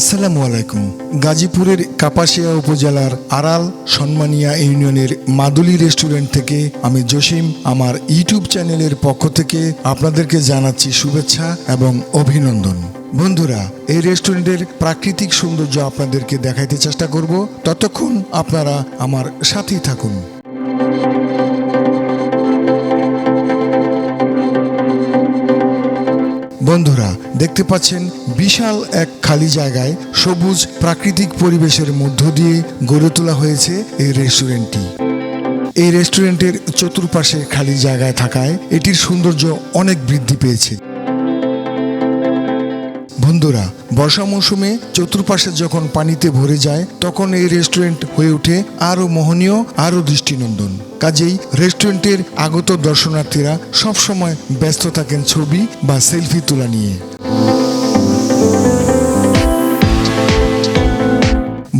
আসসালামু আলাইকুম। গাজীপুরের কাপাসিয়া উপজেলার আড়াল সন্মানিয়া ইউনিয়নের মাদুলি রেস্টুরেন্ট থেকে আমি জসিম। আমার ইউটিউব চ্যানেলের পক্ষ থেকে আপনাদেরকে জানাচ্ছি শুভেচ্ছা এবং অভিনন্দন। বন্ধুরা, এই রেস্টুরেন্টের প্রাকৃতিক সৌন্দর্য আপনাদেরকে দেখাইতে চেষ্টা করব। ততক্ষণ আপনারা আমার সাথেই থাকুন। বন্ধুরা, দেখতে পাচ্ছেন বিশাল এক খালি জায়গায় সবুজ প্রাকৃতিক পরিবেশের মধ্য দিয়ে গড়ে তোলা হয়েছে এই রেস্টুরেন্টটি। এই রেস্টুরেন্টের চতুর্পাশে খালি জায়গায় থাকায় এটির সৌন্দর্য অনেক বৃদ্ধি পেয়েছে। বন্ধুরা বর্ষা মৌসুমে চতুর্পাশে যখন পানিতে ভরে যায়, তখন এই রেস্টুরেন্ট হয়ে ওঠে আরও মোহনীয়, আরও দৃষ্টিনন্দন। কাজেই রেস্টুরেন্টের আগত দর্শনার্থীরা সবসময় ব্যস্ত থাকেন ছবি বা সেলফি তোলা নিয়ে।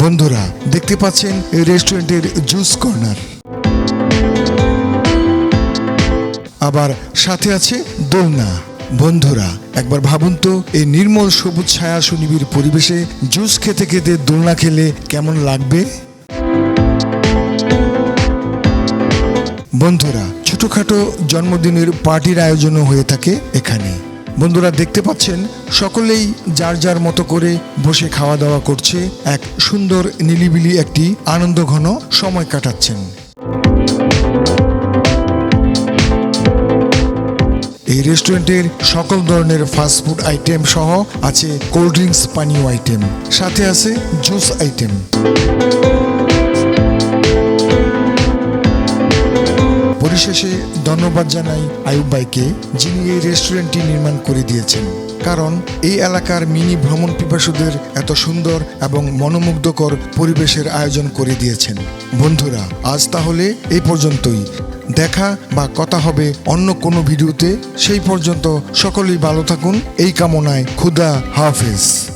বন্ধুরা, দেখতে পাচ্ছেন এই রেস্টুরেন্টের জুস কর্নার আবার সাথে আছে দোলনা। বন্ধুরা, একবার ভাবুন তো, এই নির্মল সবুজ ছায়া সুনিবিড় পরিবেশে জুস খেতে খেতে দোলনা খেলে কেমন লাগবে? বন্ধুরা, ছোটখাটো জন্মদিনের পার্টির আয়োজনও হয়ে থাকে এখানে। বন্ধুরা, দেখতে পাচ্ছেন, সকলেই যার যার মতো করে বসে খাওয়া দাওয়া করছে, এক সুন্দর নিলিবিলি একটি আনন্দঘন সময় কাটাচ্ছেন। রেস্টুরেন্টের সকল ধরনের ফাস্টফুড আইটেম সহ আছে কোল্ড ড্রিঙ্কস পানীয় আইটেম সাথে আছে জুস আইটেম পরিশেষে ধন্যবাদ জানাই আয়ুব ভাইকে, যিনি এই রেস্টুরেন্টটি নির্মাণ করে দিয়েছেন। কারণ এই এলাকার মিনি ভ্রমণ পিপাসুদের এত সুন্দর এবং মনোমুগ্ধকর পরিবেশের আয়োজন করে দিয়েছেন। বন্ধুরা, আজ তাহলে এই পর্যন্তই। দেখা বা কথা হবে অন্য কোনো ভিডিওতে, সেই পর্যন্ত সকলেই ভালো থাকুন। এই কামনায় খুদা হাফেজ।